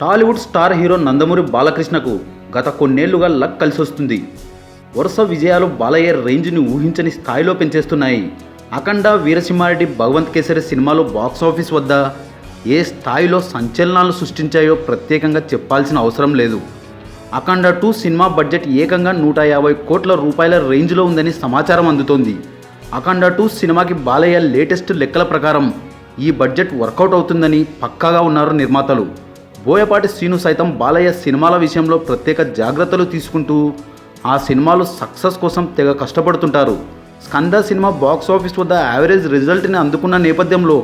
Tollywood star hero Nandamuri బాలకృష్ణకు గత కొన్నేళ్ళుగా లక్ కలిసొస్తుంది. వరుస విజయాలు బాలయ్య రేంజ్ని ఊహించని స్థాయిలో పెంచేస్తున్నాయి. అఖండ వీరసింహారెడ్డి భగవంత్ కేసరి సినిమాలు బాక్సాఫీస్ వద్ద ఏ స్థాయిలో సంచలనాలు సృష్టించాయో ప్రత్యేకంగా చెప్పాల్సిన అవసరం లేదు. అఖండ టూ సినిమా బడ్జెట్ ఏకంగా నూట యాభై కోట్ల రూపాయల రేంజ్లో ఉందని సమాచారం అందుతోంది. అఖండ టూ సినిమాకి బాలయ్య లేటెస్ట్ లెక్కల ప్రకారం ఈ బడ్జెట్ వర్కౌట్ అవుతుందని పక్కాగా ఉన్నారు నిర్మాతలు. బోయపాటి శ్రీను సైతం బాలయ్య సినిమాల విషయంలో ప్రత్యేక జాగ్రత్తలు తీసుకుంటూ ఆ సినిమాలు సక్సెస్ కోసం తెగ కష్టపడుతుంటారు. స్కంద సినిమా బాక్స్ ఆఫీస్ వద్ద యావరేజ్ రిజల్ట్ని అందుకున్న నేపథ్యంలో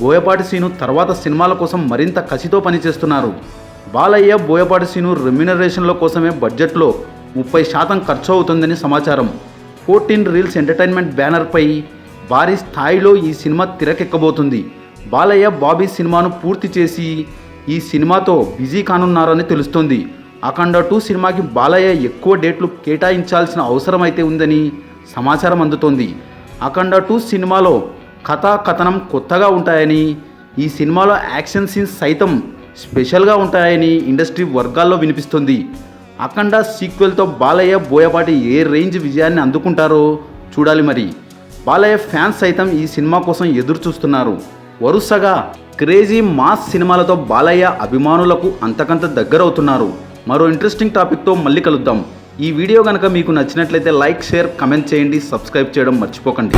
బోయపాటి శ్రీను తర్వాత సినిమాల కోసం మరింత కసితో పనిచేస్తున్నారు. బాలయ్య బోయపాటి శ్రీను రెమ్యునరేషన్ల కోసమే బడ్జెట్లో ముప్పై శాతం ఖర్చు అవుతుందని సమాచారం. ఫోర్టీన్ రీల్స్ ఎంటర్టైన్మెంట్ బ్యానర్పై భారీ స్థాయిలో ఈ సినిమా తిరకెక్కబోతుంది. బాలయ్య బాబీ సినిమాను పూర్తి చేసి ఈ సినిమాతో బిజీ కానున్నారని తెలుస్తోంది. అఖండ టూ సినిమాకి బాలయ్య ఎక్కువ డేట్లు కేటాయించాల్సిన అవసరం అయితే ఉందని సమాచారం అందుతోంది. అఖండ టూ సినిమాలో కథా కథనం కొత్తగా ఉంటాయని ఈ సినిమాలో యాక్షన్ సీన్స్ సైతం స్పెషల్గా ఉంటాయని ఇండస్ట్రీ వర్గాల్లో వినిపిస్తుంది. అఖండ సీక్వెల్తో బాలయ్య బోయపాటి ఏ రేంజ్ విజయాన్ని అందుకుంటారో చూడాలి మరి. బాలయ్య ఫ్యాన్స్ సైతం ఈ సినిమా కోసం ఎదురు చూస్తున్నారు వరుసగా క్రేజీ మాస్ సినిమాలతో బాలయ్య అభిమానులకు అంతకంత దగ్గరవుతున్నారు. మరో ఇంట్రెస్టింగ్ టాపిక్తో మళ్ళీ కలుద్దాం. ఈ వీడియో కనుక మీకు నచ్చినట్లయితే లైక్ షేర్ కమెంట్ చేయండి. సబ్స్క్రైబ్ చేయడం మర్చిపోకండి.